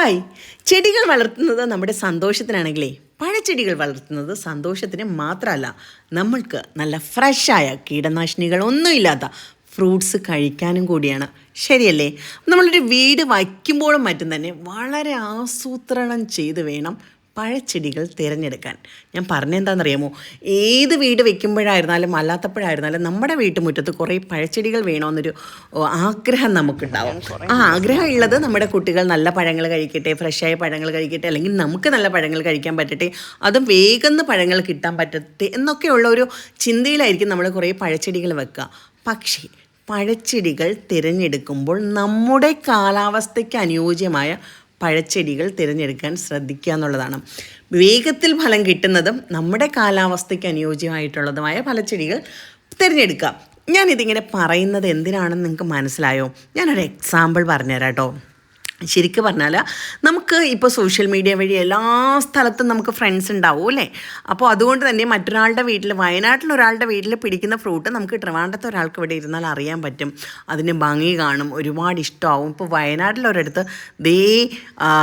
Hi. ചെടികൾ വളർത്തുന്നത് നമ്മുടെ സന്തോഷത്തിനാണെങ്കിലേ പഴച്ചെടികൾ വളർത്തുന്നത് സന്തോഷത്തിന് മാത്രമല്ല നമ്മൾക്ക് നല്ല ഫ്രഷായ കീടനാശിനികൾ ഒന്നുമില്ലാത്ത ഫ്രൂട്ട്സ് കഴിക്കാനും കൂടിയാണ്. ശരിയല്ലേ? നമ്മളൊരു വീട് വയ്ക്കുമ്പോഴും മറ്റും തന്നെ വളരെ ആസൂത്രണം ചെയ്ത് വേണം പഴച്ചെടികൾ തിരഞ്ഞെടുക്കാൻ. ഞാൻ പറഞ്ഞെന്താണെന്നറിയാമോ? ഏത് വീട് വെക്കുമ്പോഴായിരുന്നാലും അല്ലാത്തപ്പോഴായിരുന്നാലും നമ്മുടെ വീട്ടുമുറ്റത്ത് കുറേ പഴച്ചെടികൾ വേണമെന്നൊരു ആഗ്രഹം നമുക്കുണ്ടാവും. ആ ആഗ്രഹം ഉള്ളത് നമ്മുടെ കുട്ടികൾ നല്ല പഴങ്ങൾ കഴിക്കട്ടെ ഫ്രഷായ പഴങ്ങൾ കഴിക്കട്ടെ അല്ലെങ്കിൽ നമുക്ക് നല്ല പഴങ്ങൾ കഴിക്കാൻ പറ്റട്ടെ അതും വേഗം പഴങ്ങൾ കിട്ടാൻ പറ്റട്ടെ എന്നൊക്കെയുള്ള ഒരു ചിന്തയിലായിരിക്കും നമ്മൾ കുറേ പഴച്ചെടികൾ വെക്കുക. പക്ഷേ പഴച്ചെടികൾ തിരഞ്ഞെടുക്കുമ്പോൾ നമ്മുടെ കാലാവസ്ഥയ്ക്ക് അനുയോജ്യമായ പഴച്ചെടികൾ തിരഞ്ഞെടുക്കാൻ ശ്രദ്ധിക്കുക എന്നുള്ളതാണ്. വേഗത്തിൽ ഫലം കിട്ടുന്നതും നമ്മുടെ കാലാവസ്ഥയ്ക്ക് അനുയോജ്യമായിട്ടുള്ളതുമായ പലച്ചെടികൾ തിരഞ്ഞെടുക്കുക. ഞാനിതിങ്ങനെ പറയുന്നത് എന്തിനാണെന്ന് നിങ്ങൾക്ക് മനസ്സിലായോ? ഞാനൊരു എക്സാമ്പിൾ പറഞ്ഞുതരാം കേട്ടോ ശരിക്കും പറഞ്ഞാൽ നമുക്ക് ഇപ്പോൾ സോഷ്യൽ മീഡിയ വഴി എല്ലാ സ്ഥലത്തും നമുക്ക് ഫ്രണ്ട്സ് ഉണ്ടാവും അല്ലേ? അപ്പോൾ അതുകൊണ്ട് തന്നെ മറ്റൊരാളുടെ വീട്ടിൽ വയനാട്ടിൽ ഒരാളുടെ വീട്ടിൽ പിടിക്കുന്ന ഫ്രൂട്ട് നമുക്ക് ട്രിവാൻഡത്തെ ഒരാൾക്ക് ഇവിടെ ഇരുന്നാൽ അറിയാൻ പറ്റും. അതിന് ഭംഗി കാണും ഒരുപാട് ഇഷ്ടമാവും. ഇപ്പോൾ വയനാട്ടിൽ ഒരിടത്ത് ദേ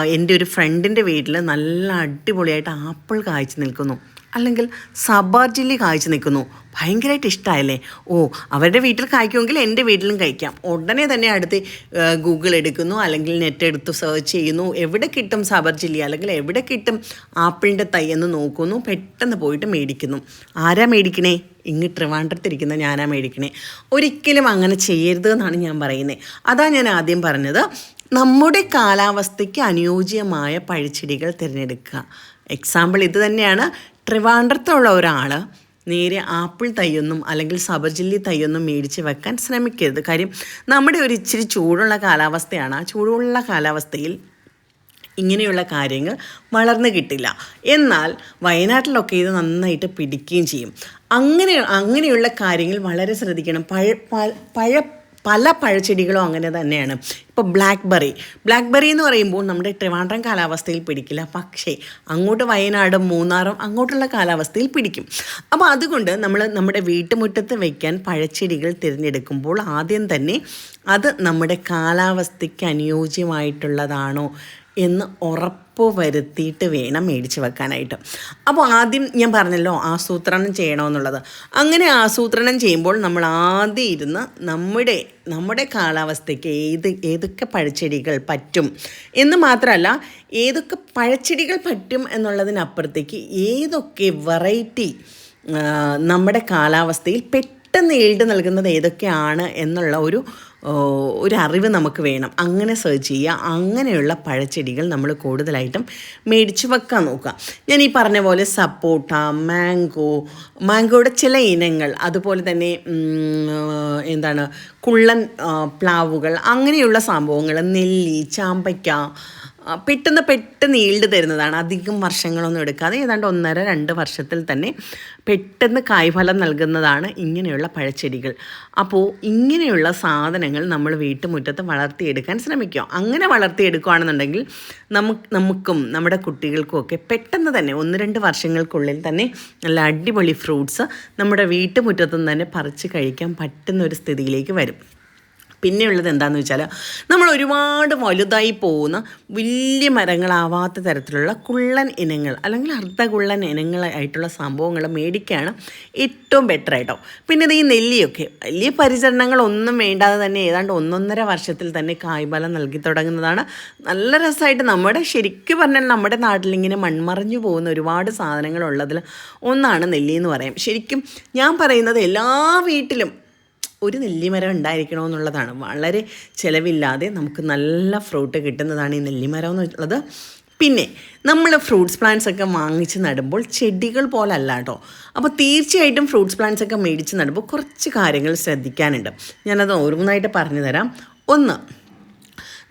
എന്റെ ഒരു ഫ്രണ്ടിന്റെ വീട്ടിൽ നല്ല അടിപൊളിയായിട്ട് ആപ്പിൾ കായ്ച്ചു നിൽക്കുന്നു. അല്ലെങ്കിൽ സബാർ ചില്ലി കായ്ച്ചു നിൽക്കുന്നു. ഭയങ്കരമായിട്ട് ഇഷ്ടമായല്ലേ ഓ അവരുടെ വീട്ടിൽ കായ്ക്കുമെങ്കിൽ എന്റെ വീട്ടിലും കഴിക്കാം. ഉടനെ തന്നെ അടുത്ത് ഗൂഗിൾ എടുക്കുന്നു അല്ലെങ്കിൽ നെറ്റ് എടുത്ത് സെർച്ച് ചെയ്യുന്നു. എവിടെ കിട്ടും സബർ ചില്ലി അല്ലെങ്കിൽ എവിടെ കിട്ടും ആപ്പിളിന്റെ തൈ എന്ന് നോക്കുന്നു. പെട്ടെന്ന് പോയിട്ട് മേടിക്കുന്നു. ആരാ മേടിക്കണേ? ഇങ്ങ് ട്രിവാൻഡ്രത്തിരിക്കുന്ന ഞാനാ മേടിക്കണേ. ഒരിക്കലും അങ്ങനെ ചെയ്യരുത് എന്നാണ് ഞാൻ പറയുന്നത് അതാ ഞാൻ ആദ്യം പറഞ്ഞത്. നമ്മുടെ കാലാവസ്ഥയ്ക്ക് അനുയോജ്യമായ പഴച്ചെടികൾ തിരഞ്ഞെടുക്കുക. എക്സാമ്പിൾ ഇത് തന്നെയാണ്. ട്രിവാൻഡ്രത്തുള്ള ഒരാൾ നേരെ ആപ്പിൾ തൈയൊന്നും അല്ലെങ്കിൽ സബർജില്ലി തൈയൊന്നും മേടിച്ച് വെക്കാൻ ശ്രമിക്കരുത്. കാര്യം നമ്മുടെ ഒരു ഇച്ചിരി ചൂടുള്ള കാലാവസ്ഥയാണ്. ആ ചൂടുള്ള കാലാവസ്ഥയിൽ ഇങ്ങനെയുള്ള കാര്യങ്ങൾ വളർന്നു കിട്ടില്ല. എന്നാൽ വയനാട്ടിലൊക്കെ ഇത് നന്നായിട്ട് പിടിക്കുകയും ചെയ്യും. അങ്ങനെ അങ്ങനെയുള്ള കാര്യങ്ങൾ വളരെ ശ്രദ്ധിക്കണം. പഴ പഴ പല പഴച്ചെടികളും അങ്ങനെ തന്നെയാണ്. ഇപ്പോൾ ബ്ലാക്ക് ബെറി ബ്ലാക്ക് ബെറി എന്ന് പറയുമ്പോൾ നമ്മുടെ ട്രിവാൻഡ്രം കാലാവസ്ഥയിൽ പിടിക്കില്ല. പക്ഷേ അങ്ങോട്ട് വയനാടും മൂന്നാറും അങ്ങോട്ടുള്ള കാലാവസ്ഥയിൽ പിടിക്കും. അപ്പോൾ അതുകൊണ്ട് നമ്മൾ നമ്മുടെ വീട്ടുമുറ്റത്ത് വയ്ക്കാൻ പഴച്ചെടികൾ തിരഞ്ഞെടുക്കുമ്പോൾ ആദ്യം തന്നെ അത് നമ്മുടെ കാലാവസ്ഥയ്ക്ക് അനുയോജ്യമായിട്ടുള്ളതാണോ എന്ന് ഉറപ്പ് വരുത്തിയിട്ട് വേണം മേടിച്ച് വെക്കാനായിട്ട്. അപ്പോൾ ആദ്യം ഞാൻ പറഞ്ഞല്ലോ ആസൂത്രണം ചെയ്യണമെന്നുള്ളത്. അങ്ങനെ ആസൂത്രണം ചെയ്യുമ്പോൾ നമ്മൾ ആദ്യം ഇരുന്ന് നമ്മുടെ നമ്മുടെ കാലാവസ്ഥയ്ക്ക് ഏത് ഏതൊക്കെ പഴച്ചെടികൾ പറ്റും എന്ന് മാത്രമല്ല ഏതൊക്കെ പഴച്ചെടികൾ പറ്റും എന്നുള്ളതിനപ്പുറത്തേക്ക് ഏതൊക്കെ വെറൈറ്റി നമ്മുടെ കാലാവസ്ഥയിൽ പെട്ടെന്ന് ഈൽഡ് നൽകുന്നത് ഏതൊക്കെയാണ് എന്നുള്ള ഒരു ഒരു അറിവ് നമുക്ക് വേണം. അങ്ങനെ സെർച്ച് ചെയ്യുക. അങ്ങനെയുള്ള പഴച്ചെടികൾ നമ്മൾ കൂടുതലായിട്ടും മേടിച്ച് വെക്കാൻ നോക്കുക. ഞാൻ ഈ പറഞ്ഞ പോലെ സപ്പോട്ട മാംഗോ മാംഗോയുടെ ചില ഇനങ്ങൾ അതുപോലെ തന്നെ എന്താണ് കുള്ളൻ പ്ലാവുകൾ അങ്ങനെയുള്ള സംഭവങ്ങൾ നെല്ലി ചാമ്പയ്ക്ക പെട്ടെന്ന് പെട്ടെന്ന് ഈൽഡ് തരുന്നതാണ്. അധികം വർഷങ്ങളൊന്നും എടുക്കാതെ ഏതാണ്ട് ഒന്നര രണ്ട് വർഷത്തിൽ തന്നെ പെട്ടെന്ന് കായ്ഫലം നൽകുന്നതാണ് ഇങ്ങനെയുള്ള പഴച്ചെടികൾ. അപ്പോൾ ഇങ്ങനെയുള്ള സാധനങ്ങൾ നമ്മൾ വീട്ടുമുറ്റത്ത് വളർത്തിയെടുക്കാൻ ശ്രമിക്കുക. അങ്ങനെ വളർത്തിയെടുക്കുകയാണെന്നുണ്ടെങ്കിൽ നമുക്ക് നമുക്കും നമ്മുടെ കുട്ടികൾക്കും ഒക്കെ പെട്ടെന്ന് തന്നെ ഒന്ന് രണ്ട് വർഷങ്ങൾക്കുള്ളിൽ തന്നെ നല്ല അടിപൊളി ഫ്രൂട്ട്സ് നമ്മുടെ വീട്ടുമുറ്റത്തുനിന്ന് തന്നെ പറിച്ച് കഴിക്കാൻ പറ്റുന്ന ഒരു സ്ഥിതിയിലേക്ക് വരും. പിന്നെയുള്ളത് എന്താണെന്ന് വെച്ചാൽ നമ്മൾ ഒരുപാട് വലുതായി പോകുന്ന വലിയ മരങ്ങളാവാത്ത തരത്തിലുള്ള കുള്ളൻ ഇനങ്ങൾ അല്ലെങ്കിൽ അർദ്ധകുള്ളൻ ഇനങ്ങളായിട്ടുള്ള സംഭവങ്ങൾ മേടിക്കുകയാണ് ഏറ്റവും ബെറ്റർ ആയിട്ടോ. പിന്നെ ഇത് ഈ നെല്ലിയൊക്കെ. വലിയ പരിചരണങ്ങളൊന്നും വേണ്ടാതെ തന്നെ ഏതാണ്ട് ഒന്നൊന്നര വർഷത്തിൽ തന്നെ കായ്ഫലം നൽകി തുടങ്ങുന്നതാണ്. നല്ല രസമായിട്ട് നമ്മുടെ ശരിക്കും പറഞ്ഞാൽ നമ്മുടെ നാട്ടിലിങ്ങനെ മൺമറഞ്ഞു പോകുന്ന ഒരുപാട് സാധനങ്ങളുള്ളതിൽ ഒന്നാണ് നെല്ലി എന്ന് പറയാം. ശരിക്കും ഞാൻ പറയുന്നത് എല്ലാ വീട്ടിലും ഒരു നെല്ലിമരം ഉണ്ടായിരിക്കണമെന്നുള്ളതാണ്. വളരെ ചിലവില്ലാതെ നമുക്ക് നല്ല ഫ്രൂട്ട് കിട്ടുന്നതാണ് ഈ നെല്ലിമരം എന്നുള്ളത്. പിന്നെ നമ്മൾ ഫ്രൂട്ട്സ് പ്ലാന്റ്സ് ഒക്കെ വാങ്ങിച്ച് നടുമ്പോൾ ചെടികൾ പോലല്ല കേട്ടോ. അപ്പോൾ തീർച്ചയായിട്ടും ഫ്രൂട്ട്സ് പ്ലാന്റ്സ് ഒക്കെ മേടിച്ച് നടുമ്പോൾ കുറച്ച് കാര്യങ്ങൾ ശ്രദ്ധിക്കാനുണ്ട്. ഞാനത് ഓരോന്നായിട്ട് പറഞ്ഞു തരാം ഒന്ന്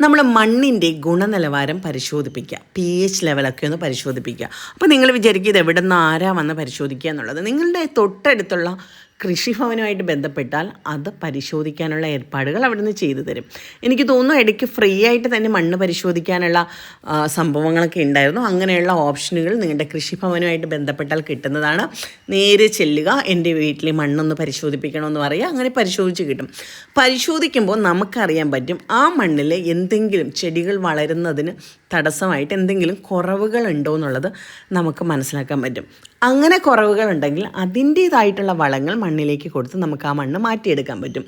നമ്മൾ മണ്ണിന്റെ ഗുണനിലവാരം പരിശോധിപ്പിക്കുക. പി എച്ച് ലെവലൊക്കെ ഒന്ന് പരിശോധിപ്പിക്കുക. അപ്പോൾ നിങ്ങൾ വിചാരിക്കും ഇത് എവിടെ നിന്ന് ആരാ വന്ന് പരിശോധിക്കുക എന്നുള്ളത്. നിങ്ങളുടെ തൊട്ടടുത്തുള്ള കൃഷിഭവനുമായിട്ട് ബന്ധപ്പെട്ടാൽ അത് പരിശോധിക്കാനുള്ള ഏർപ്പാടുകൾ അവിടുന്ന് ചെയ്തു തരും. എനിക്ക് തോന്നുന്നു ഇടയ്ക്ക് ഫ്രീ ആയിട്ട് തന്നെ മണ്ണ് പരിശോധിക്കാനുള്ള സംഭവങ്ങളൊക്കെ ഉണ്ടായിരുന്നു. അങ്ങനെയുള്ള ഓപ്ഷനുകൾ നിങ്ങളുടെ കൃഷിഭവനുമായിട്ട് ബന്ധപ്പെട്ടാൽ കിട്ടുന്നതാണ്. നേരെ ചെല്ലുക എന്റെ വീട്ടിലെ മണ്ണൊന്ന് പരിശോധിപ്പിക്കണമെന്ന് പറയുക അങ്ങനെ പരിശോധിച്ച് കിട്ടും. പരിശോധിക്കുമ്പോൾ നമുക്കറിയാൻ പറ്റും ആ മണ്ണിൽ എന്തെങ്കിലും ചെടികൾ വളരുന്നതിന് തടസ്സമായിട്ട് എന്തെങ്കിലും കുറവുകൾ ഉണ്ടോ എന്നുള്ളത് നമുക്ക് മനസ്സിലാക്കാൻ പറ്റും. അങ്ങനെ കുറവുകൾ കുറവുകളുണ്ടെങ്കിൽ അതിന്റേതായിട്ടുള്ള വളങ്ങൾ മണ്ണിലേക്ക് കൊടുത്ത് നമുക്ക് ആ മണ്ണ് മാറ്റിയെടുക്കാൻ പറ്റും.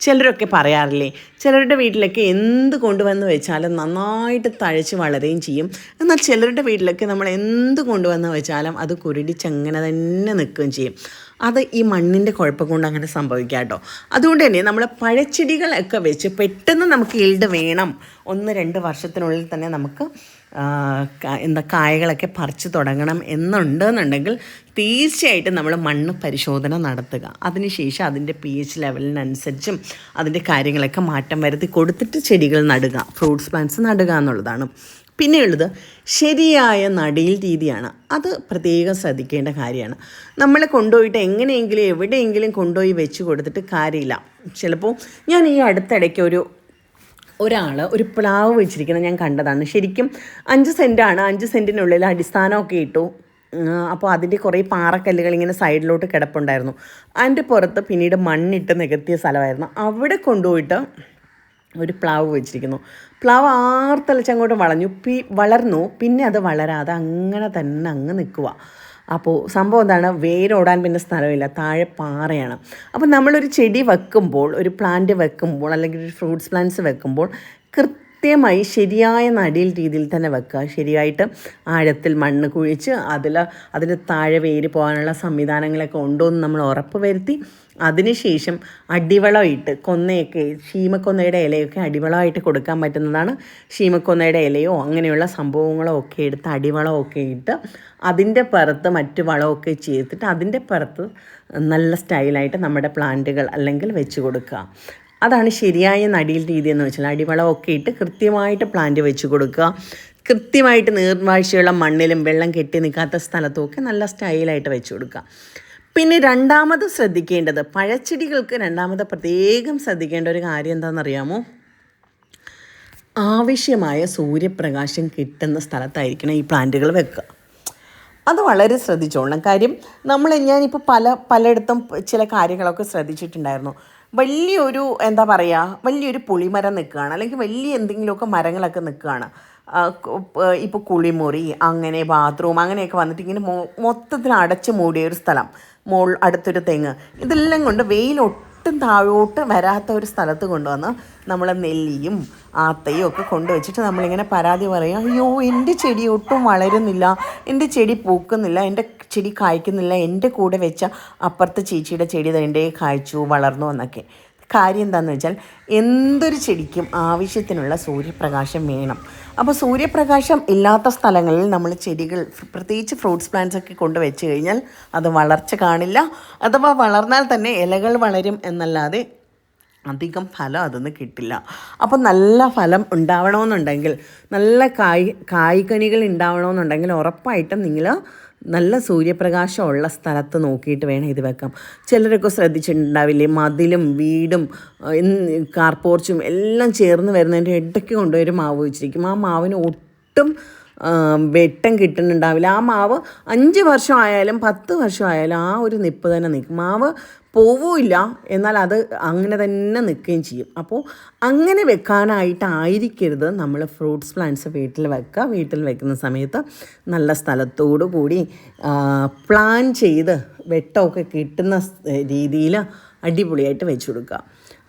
ചിലരൊക്കെ പറയാറില്ലേ ചിലരുടെ വീട്ടിലൊക്കെ എന്ത് കൊണ്ടുവന്ന് വെച്ചാലും നന്നായിട്ട് തഴച്ച് വളരുകയും ചെയ്യും. എന്നാൽ ചിലരുടെ വീട്ടിലൊക്കെ നമ്മൾ എന്ത് കൊണ്ടുവന്ന് വെച്ചാലും അത് കുരുടിച്ചങ്ങനെ തന്നെ നിൽക്കുകയും ചെയ്യും. അത് ഈ മണ്ണിന്റെ കുഴപ്പം കൊണ്ട് അങ്ങനെ സംഭവിക്കാം കേട്ടോ. അതുകൊണ്ട് തന്നെ നമ്മൾ പഴച്ചെടികളൊക്കെ വെച്ച് പെട്ടെന്ന് നമുക്ക് ഈൽഡ് വേണം. ഒന്ന് രണ്ട് വർഷത്തിനുള്ളിൽ തന്നെ നമുക്ക് എന്താ കായകളൊക്കെ പറിച്ചു തുടങ്ങണം എന്നുണ്ടെന്നുണ്ടെങ്കിൽ തീർച്ചയായിട്ടും നമ്മൾ മണ്ണ് പരിശോധന നടത്തുക. അതിനുശേഷം അതിന്റെ പി എച്ച് ലെവലിനനുസരിച്ചും അതിന്റെ കാര്യങ്ങളൊക്കെ മാറ്റം വരുത്തി കൊടുത്തിട്ട് ചെടികൾ നടുക ഫ്രൂട്ട്സ് പ്ലാന്റ്സ് നടുക എന്നുള്ളതാണ്. പിന്നെയുള്ളത് ശരിയായ നടീൽ രീതിയാണ്. അത് പ്രത്യേകം ശ്രദ്ധിക്കേണ്ട കാര്യമാണ്. നമ്മൾ കൊണ്ടുപോയിട്ട് എങ്ങനെയെങ്കിലും എവിടെയെങ്കിലും കൊണ്ടുപോയി വെച്ച് കൊടുത്തിട്ട് കാര്യമില്ല. ചിലപ്പോൾ ഞാൻ ഈ അടുത്തിടയ്ക്ക് ഒരു ഒരാൾ ഒരു പ്ലാവ് വെച്ചിരിക്കുന്നത് ഞാൻ കണ്ടതാണ്. ശരിക്കും അഞ്ച് സെന്റാണ് അഞ്ച് സെന്റിനുള്ളിൽ അടിസ്ഥാനമൊക്കെ ഇട്ടു. അപ്പോൾ അതിന്റെ കുറേ പാറക്കല്ലുകൾ ഇങ്ങനെ സൈഡിലോട്ട് കിടപ്പുണ്ടായിരുന്നു. അതിന്റെ പുറത്ത് പിന്നീട് മണ്ണിട്ട് നികത്തിയ സ്ഥലമായിരുന്നു. അവിടെ കൊണ്ടുപോയിട്ട് ഒരു പ്ലാവ് വെച്ചിരിക്കുന്നു. പ്ലാവ് ആർത്തലച്ചങ്ങോട്ട് വളഞ്ഞു. പി വളർന്നു. പിന്നെ അത് വളരാതെ അങ്ങനെ തന്നെ അങ്ങ് നിൽക്കുക അപ്പോൾ സംഭവം എന്താണ്? വേരോടാൻ പിന്നെ സ്ഥലമില്ല. താഴെ പാറയാണ്. അപ്പോൾ നമ്മളൊരു ചെടി വെക്കുമ്പോൾ ഒരു പ്ലാന്റ് വെക്കുമ്പോൾ അല്ലെങ്കിൽ ഒരു ഫ്രൂട്ട്സ് പ്ലാന്റ്സ് വെക്കുമ്പോൾ കൃത്യമായി ശരിയായ നടിയിൽ രീതിയിൽ തന്നെ വെക്കുക. ശരിയായിട്ട് ആഴത്തിൽ മണ്ണ് കുഴിച്ച് അതിൽ അതിന് താഴെ വേര് പോകാനുള്ള സംവിധാനങ്ങളൊക്കെ ഉണ്ടോ എന്ന് നമ്മൾ ഉറപ്പ് വരുത്തി. അതിനുശേഷം അടിവളമിട്ട് കൊന്നയൊക്കെ ശീമക്കൊന്നയുടെ ഇലയൊക്കെ അടിവളമായിട്ട് കൊടുക്കാൻ പറ്റുന്നതാണ്. ശീമക്കൊന്നയുടെ ഇലയോ അങ്ങനെയുള്ള സംഭവങ്ങളോ ഒക്കെ എടുത്ത് അടിവളമൊക്കെ ഇട്ട് അതിന്റെ പുറത്ത് മറ്റു വളമൊക്കെ ചേർത്തിട്ട് അതിന്റെ പുറത്ത് നല്ല സ്റ്റൈലായിട്ട് നമ്മുടെ പ്ലാന്റുകൾ അല്ലെങ്കിൽ വെച്ച് കൊടുക്കുക. അതാണ് ശരിയായ നടിയിൽ രീതി എന്ന് വെച്ചാൽ അടിവളമൊക്കെ ഇട്ട് കൃത്യമായിട്ട് പ്ലാന്റ് വെച്ച് കൊടുക്കുക. കൃത്യമായിട്ട് നീർവാഴ്ചയുള്ള മണ്ണിലും വെള്ളം കെട്ടി നിൽക്കാത്ത സ്ഥലത്തുമൊക്കെ നല്ല സ്റ്റൈലായിട്ട് വെച്ച് കൊടുക്കുക. പിന്നെ രണ്ടാമത് ശ്രദ്ധിക്കേണ്ടത് പഴച്ചെടികൾക്ക് രണ്ടാമത് പ്രത്യേകം ശ്രദ്ധിക്കേണ്ട ഒരു കാര്യം എന്താണെന്നറിയാമോ? ആവശ്യമായ സൂര്യപ്രകാശം കിട്ടുന്ന സ്ഥലത്തായിരിക്കണം ഈ പ്ലാന്റുകൾ വെക്കുക. അത് വളരെ ശ്രദ്ധിച്ചോളണം. കാര്യം നമ്മൾ ഞാനിപ്പോൾ പല പലയിടത്തും ചില കാര്യങ്ങളൊക്കെ ശ്രദ്ധിച്ചിട്ടുണ്ടായിരുന്നു. വലിയൊരു എന്താ പറയുക വലിയൊരു പുളിമരം നിൽക്കുകയാണ്. അല്ലെങ്കിൽ വലിയ എന്തെങ്കിലുമൊക്കെ മരങ്ങളൊക്കെ നിൽക്കുകയാണ്. ഇപ്പോൾ കുളിമുറി അങ്ങനെ ബാത്റൂം അങ്ങനെയൊക്കെ വന്നിട്ട് ഇങ്ങനെ മൊത്തത്തിൽ അടച്ചു മൂടിയ ഒരു സ്ഥലം. മോൾ അടുത്തൊരു തെങ്ങ്. ഇതെല്ലാം കൊണ്ട് വെയിൽ ഒട്ടും താഴോട്ട് വരാത്ത ഒരു സ്ഥലത്ത് കൊണ്ടുവന്ന് നമ്മൾ നെല്ലിയും ആത്തയും ഒക്കെ കൊണ്ടുവച്ചിട്ട് നമ്മളിങ്ങനെ പരാതി പറയും അയ്യോ എന്റെ ചെടി ഒട്ടും വളരുന്നില്ല എന്റെ ചെടി പൂക്കുന്നില്ല എന്റെ ചെടി കായ്ക്കുന്നില്ല എന്റെ കൂടെ വെച്ച അപ്പുറത്തെ ചേച്ചിയുടെ ചെടി തന്നെ കായ്ച്ചു വളർന്നു എന്നൊക്കെ. കാര്യം എന്താണെന്ന് വെച്ചാൽ എന്തൊരു ചെടിക്കും ആവശ്യത്തിനുള്ള സൂര്യപ്രകാശം വേണം. അപ്പോൾ സൂര്യപ്രകാശം ഇല്ലാത്ത സ്ഥലങ്ങളിൽ നമ്മൾ ചെടികൾ പ്രത്യേകിച്ച് ഫ്രൂട്ട്സ് പ്ലാന്റ്സ് ഒക്കെ കൊണ്ട് വെച്ച് കഴിഞ്ഞാൽ അത് വളർച്ച കാണില്ല. അഥവാ വളർന്നാൽ തന്നെ ഇലകൾ വളരും എന്നല്ലാതെ അധികം ഫലം അതൊന്നും കിട്ടില്ല. അപ്പോൾ നല്ല ഫലം ഉണ്ടാവണമെന്നുണ്ടെങ്കിൽ നല്ല കായ് കായ്കനികൾ ഉണ്ടാവണമെന്നുണ്ടെങ്കിൽ ഉറപ്പായിട്ടും നിങ്ങൾ നല്ല സൂര്യപ്രകാശമുള്ള സ്ഥലത്ത് നോക്കിയിട്ട് വേണം ഇത് വെക്കാം. ചിലരൊക്കെ ശ്രദ്ധിച്ചിട്ടുണ്ടാവില്ലേ? മതിലും വീടും കാർ പോർച്ചും എല്ലാം ചേർന്ന് വരുന്നതിന്റെ ഇടയ്ക്ക് കൊണ്ടുപോയി മാവ് വെച്ചിരിക്കും. ആ മാവിന് ഒട്ടും വെട്ടം കിട്ടുന്നുണ്ടാവില്ല. ആ മാവ് അഞ്ച് വർഷമായാലും പത്ത് വർഷമായാലും ആ ഒരു നിപ്പ് തന്നെ നിൽക്കും. മാവ് പോവില്ല എന്നാൽ അത് അങ്ങനെ തന്നെ നിൽക്കുകയും ചെയ്യും. അപ്പോൾ അങ്ങനെ വെക്കാനായിട്ടായിരിക്കരുത്. നമ്മൾ ഫ്രൂട്ട്സ് പ്ലാന്റ്സ് വീട്ടിൽ വെക്കുക. വീട്ടിൽ വെക്കുന്ന സമയത്ത് നല്ല സ്ഥലത്തോടു കൂടി പ്ലാൻ ചെയ്ത് വെട്ടമൊക്കെ കിട്ടുന്ന രീതിയിൽ അടിപൊളിയായിട്ട് വെച്ചു കൊടുക്കുക.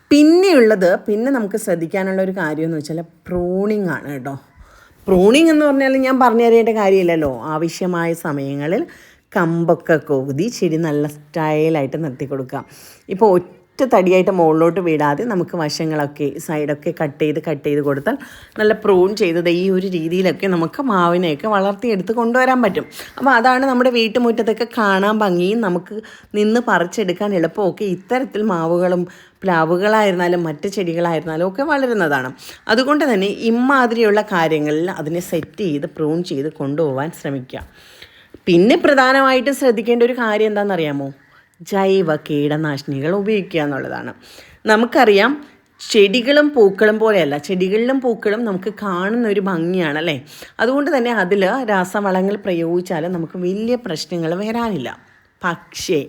പിന്നെയുള്ളത് പിന്നെ നമുക്ക് ശ്രദ്ധിക്കാനുള്ള ഒരു കാര്യം എന്ന് വെച്ചാൽ പ്രൂണിങ് ആണ് കേട്ടോ. പ്രൂണിങ് എന്ന് പറഞ്ഞാൽ ഞാൻ പറഞ്ഞു തരേണ്ട കാര്യമില്ലല്ലോ. ആവശ്യമായ സമയങ്ങളിൽ കമ്പൊക്കെ കൊതി ചെടി നല്ല സ്റ്റൈലായിട്ട് നിർത്തി കൊടുക്കാം. ഇപ്പോൾ ഒറ്റ തടിയായിട്ട് മുകളിലോട്ട് വിടാതെ നമുക്ക് വശങ്ങളൊക്കെ സൈഡൊക്കെ കട്ട് ചെയ്ത് കട്ട് ചെയ്ത് കൊടുത്താൽ നല്ല പ്രൂൺ ചെയ്തത് ഈ ഒരു രീതിയിലൊക്കെ നമുക്ക് മാവിനെയൊക്കെ വളർത്തിയെടുത്ത് കൊണ്ടുവരാൻ പറ്റും. അപ്പോൾ അതാണ് നമ്മുടെ വീട്ടുമുറ്റത്തൊക്കെ കാണാൻ ഭംഗിയും നമുക്ക് നിന്ന് പറിച്ചെടുക്കാൻ എളുപ്പമൊക്കെ ഇത്തരത്തിൽ മാവുകളും പ്ലാവുകളായിരുന്നാലും മറ്റ് ചെടികളായിരുന്നാലും ഒക്കെ വളരുന്നതാണ്. അതുകൊണ്ട് തന്നെ ഇമാതിരിയുള്ള കാര്യങ്ങളിൽ അതിനെ സെറ്റ് ചെയ്ത് പ്രൂൺ ചെയ്ത് കൊണ്ടുപോകാൻ ശ്രമിക്കുക. പിന്നെ പ്രധാനമായിട്ട് ശ്രദ്ധിക്കേണ്ട ഒരു കാര്യം എന്താണെന്നറിയാമോ? ജൈവ കീടനാശിനികൾ ഉപയോഗിക്കുക എന്നുള്ളതാണ്. നമുക്കറിയാം ചെടികളും പൂക്കളും പോലെയല്ല ചെടികളിലും പൂക്കളും നമുക്ക് കാണുന്ന ഒരു ഭംഗിയാണ് അല്ലേ? അതുകൊണ്ട് തന്നെ അതിൽ രാസവളങ്ങൾ പ്രയോഗിച്ചാൽ നമുക്ക് വലിയ പ്രശ്നങ്ങൾ വരാനില്ല. പക്ഷേ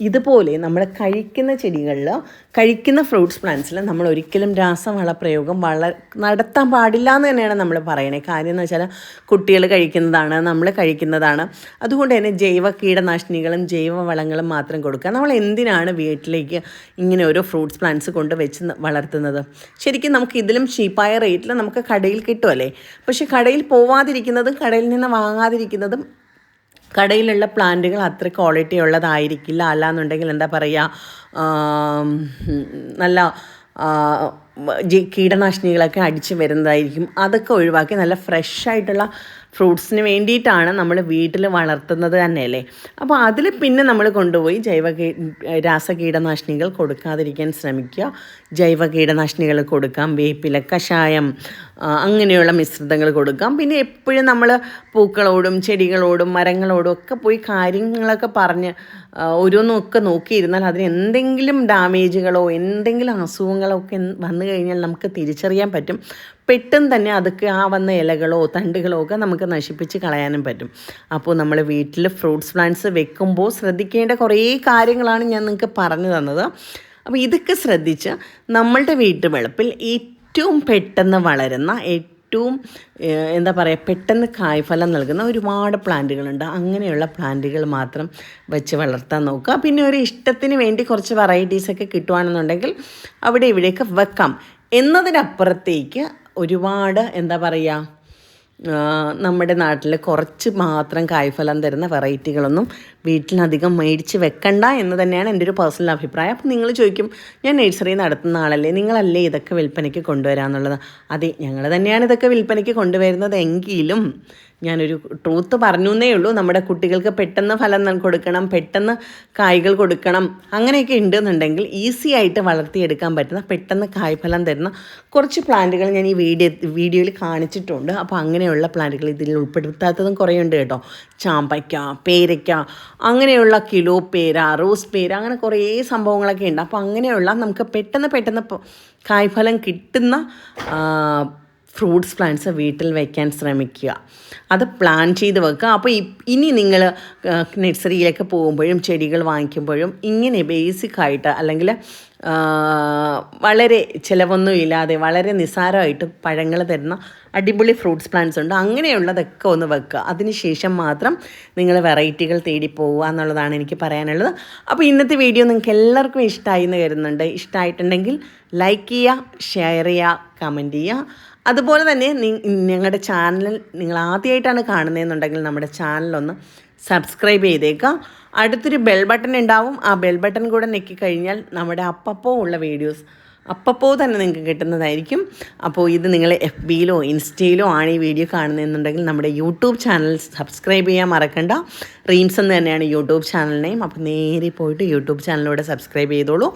ഇതുപോലെ നമ്മൾ കഴിക്കുന്ന ചെടികളിൽ കഴിക്കുന്ന ഫ്രൂട്ട്സ് പ്ലാന്റ്സിൽ നമ്മൾ ഒരിക്കലും രാസവള പ്രയോഗം വള നടത്താൻ പാടില്ല എന്ന് തന്നെയാണ് നമ്മൾ പറയണേ. കാര്യം എന്ന് വെച്ചാൽ കുട്ടികൾ കഴിക്കുന്നതാണ് നമ്മൾ കഴിക്കുന്നതാണ്. അതുകൊണ്ട് തന്നെ ജൈവ കീടനാശിനികളും ജൈവ വളങ്ങളും മാത്രം കൊടുക്കുക. നമ്മൾ എന്തിനാണ് വീട്ടിലേക്ക് ഇങ്ങനെ ഓരോ ഫ്രൂട്ട്സ് പ്ലാന്റ്സ് കൊണ്ട് വെച്ച് വളർത്തുന്നത്? ശരിക്കും നമുക്ക് ഇതിലും ചീപ്പായ റേറ്റിൽ നമുക്ക് കടയിൽ കിട്ടുമല്ലേ പക്ഷേ കടയിൽ പോവാതിരിക്കുന്നതും കടയിൽ നിന്ന് വാങ്ങാതിരിക്കുന്നതും കടയിലുള്ള പ്ലാന്റുകൾ അത്ര ക്വാളിറ്റി ഉള്ളതായിരിക്കില്ല. അല്ലാന്നുണ്ടെങ്കിൽ എന്താ പറയുക നല്ല കീടനാശിനികളൊക്കെ അടിച്ച് വരുന്നതായിരിക്കും. അതൊക്കെ ഒഴിവാക്കി നല്ല ഫ്രഷ് ആയിട്ടുള്ള ഫ്രൂട്ട്സിന് വേണ്ടിയിട്ടാണ് നമ്മൾ വീട്ടിൽ വളർത്തുന്നത് തന്നെ അല്ലേ അപ്പോൾ അതിൽ പിന്നെ നമ്മൾ കൊണ്ടുപോയി ജൈവ കീ രാസകീടനാശിനികൾ കൊടുക്കാതിരിക്കാൻ ശ്രമിക്കുക. ജൈവ കീടനാശിനികൾ കൊടുക്കാം വേപ്പില കഷായം അങ്ങനെയുള്ള മിശ്രിതങ്ങൾ കൊടുക്കാം. പിന്നെ എപ്പോഴും നമ്മൾ പൂക്കളോടും ചെടികളോടും മരങ്ങളോടും ഒക്കെ പോയി കാര്യങ്ങളൊക്കെ പറഞ്ഞ് ഓരോന്നൊക്കെ നോക്കിയിരുന്നാൽ അതിന് എന്തെങ്കിലും ഡാമേജുകളോ എന്തെങ്കിലും അസുഖങ്ങളോ ഒക്കെ വന്നു കഴിഞ്ഞാൽ നമുക്ക് തിരിച്ചറിയാൻ പറ്റും. പെട്ടെന്ന് തന്നെ അതൊക്കെ ആ വന്ന ഇലകളോ തണ്ടുകളോ ഒക്കെ നമുക്ക് നശിപ്പിച്ച് കളയാനും പറ്റും. അപ്പോൾ നമ്മൾ വീട്ടിൽ ഫ്രൂട്ട്സ് പ്ലാന്റ്സ് വെക്കുമ്പോൾ ശ്രദ്ധിക്കേണ്ട കുറേ കാര്യങ്ങളാണ് ഞാൻ നിങ്ങൾക്ക് പറഞ്ഞു തന്നത്. അപ്പോൾ ഇതൊക്കെ ശ്രദ്ധിച്ച് നമ്മളുടെ വീട്ടുവളപ്പിൽ ഏറ്റവും പെട്ടെന്ന് വളരുന്ന ഏറ്റവും എന്താ പറയുക പെട്ടെന്ന് കായ്ഫലം നൽകുന്ന ഒരുപാട് പ്ലാന്റുകളുണ്ട്. അങ്ങനെയുള്ള പ്ലാന്റുകൾ മാത്രം വെച്ച് വളർത്താൻ നോക്കുക. പിന്നെ ഒരു ഇഷ്ടത്തിന് വേണ്ടി കുറച്ച് വെറൈറ്റീസൊക്കെ കിട്ടുവാണെന്നുണ്ടെങ്കിൽ അവിടെ ഇവിടെയൊക്കെ വെക്കാം. എന്നതിനപ്പുറത്തേക്ക് ഒരുപാട് എന്താ പറയുക നമ്മുടെ നാട്ടിൽ കുറച്ച് മാത്രം കായ്ഫലം തരുന്ന വെറൈറ്റികളൊന്നും വീട്ടിലധികം മേടിച്ച് വെക്കണ്ട എന്ന് തന്നെയാണ് എന്റെ ഒരു പേഴ്സണൽ അഭിപ്രായം. അപ്പം നിങ്ങൾ ചോദിക്കും ഞാൻ നഴ്സറി നടത്തുന്ന ആളല്ലേ? നിങ്ങളല്ലേ ഇതൊക്കെ വിൽപ്പനയ്ക്ക് കൊണ്ടുവരാന്നുള്ളത്? അതെ ഞങ്ങൾ തന്നെയാണ് ഇതൊക്കെ വിൽപ്പനയ്ക്ക് കൊണ്ടുവരുന്നത്. എങ്കിലും ഞാനൊരു ട്രൂത്ത് പറഞ്ഞു എന്നേ ഉള്ളൂ. നമ്മുടെ കുട്ടികൾക്ക് പെട്ടെന്ന് ഫലം കൊടുക്കണം പെട്ടെന്ന് കായ്കൾ കൊടുക്കണം അങ്ങനെയൊക്കെ ഉണ്ടെന്നുണ്ടെങ്കിൽ ഈസി ആയിട്ട് വളർത്തിയെടുക്കാൻ പറ്റുന്ന പെട്ടെന്ന് കായ്ഫലം തരുന്ന കുറച്ച് പ്ലാന്റുകൾ ഞാൻ ഈ വീഡിയോ വീഡിയോയിൽ കാണിച്ചിട്ടുണ്ട്. അപ്പോൾ അങ്ങനെയുള്ള പ്ലാന്റുകൾ ഇതിൽ ഉൾപ്പെടുത്താത്തതും കുറേയുണ്ട് കേട്ടോ. ചാമ്പയ്ക്ക പേരയ്ക്ക അങ്ങനെയുള്ള കിലോ പേര റോസ് പേര അങ്ങനെ കുറേ സംഭവങ്ങളൊക്കെ ഉണ്ട്. അപ്പോൾ അങ്ങനെയുള്ള നമുക്ക് പെട്ടെന്ന് പെട്ടെന്ന് കായ്ഫലം കിട്ടുന്ന ഫ്രൂട്ട്സ് പ്ലാന്റ്സ് വീട്ടിൽ വയ്ക്കാൻ ശ്രമിക്കുക. അത് പ്ലാൻ ചെയ്ത് വെക്കുക. അപ്പോൾ ഇനി നിങ്ങൾ നഴ്സറിയിലൊക്കെ പോകുമ്പോഴും ചെടികൾ വാങ്ങിക്കുമ്പോഴും ഇങ്ങനെ ബേസിക് ആയിട്ട് അല്ലെങ്കിൽ വളരെ ചിലവൊന്നുമില്ലാതെ വളരെ നിസ്സാരമായിട്ട് പഴങ്ങൾ തരുന്ന അടിപൊളി ഫ്രൂട്ട്സ് പ്ലാന്റ്സ് ഉണ്ട്. അങ്ങനെയുള്ളതൊക്കെ ഒന്ന് വെക്കുക. അതിനുശേഷം മാത്രം നിങ്ങൾ വെറൈറ്റികൾ തേടി പോവുക എന്നുള്ളതാണ് എനിക്ക് പറയാനുള്ളത്. അപ്പോൾ ഇന്നത്തെ വീഡിയോ നിങ്ങൾക്ക് എല്ലാവർക്കും ഇഷ്ടമായി എന്ന് കരുതുന്നുണ്ട്. ഇഷ്ടമായിട്ടുണ്ടെങ്കിൽ ലൈക്ക് ചെയ്യുക ഷെയർ ചെയ്യുക കമന്റ് ചെയ്യുക. അതുപോലെ തന്നെ ഞങ്ങളുടെ ചാനൽ നിങ്ങൾ ആദ്യമായിട്ടാണ് കാണുന്നതെന്നുണ്ടെങ്കിൽ നമ്മുടെ ചാനലൊന്ന് സബ്സ്ക്രൈബ് ചെയ്തേക്കാം. അടുത്തൊരു ബെൽ ബട്ടൺ ഉണ്ടാവും. ആ ബെൽ ബട്ടൺ കൂടെ നെക്കി കഴിഞ്ഞാൽ നമ്മുടെ അപ്പപ്പോ ഉള്ള വീഡിയോസ് അപ്പപ്പോ തന്നെ നിങ്ങൾക്ക് കിട്ടുന്നതായിരിക്കും. അപ്പോൾ ഇത് നിങ്ങൾ എഫ് ബിയിലോ ഇൻസ്റ്റയിലോ ആണ് ഈ വീഡിയോ കാണുന്നതെന്നുണ്ടെങ്കിൽ നമ്മുടെ യൂട്യൂബ് ചാനൽ സബ്സ്ക്രൈബ് ചെയ്യാൻ മറക്കണ്ട. റീംസ് എന്ന് തന്നെയാണ് യൂട്യൂബ് ചാനലിനെയും നെയിം. അപ്പോൾ നേരെ പോയിട്ട് യൂട്യൂബ് ചാനലിലൂടെ സബ്സ്ക്രൈബ് ചെയ്തോളൂ.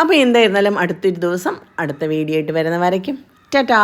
അപ്പോൾ എന്തായിരുന്നാലും അടുത്തൊരു ദിവസം അടുത്ത വീഡിയോ ആയിട്ട് വരുന്നവരേക്കും. ടാറ്റാ!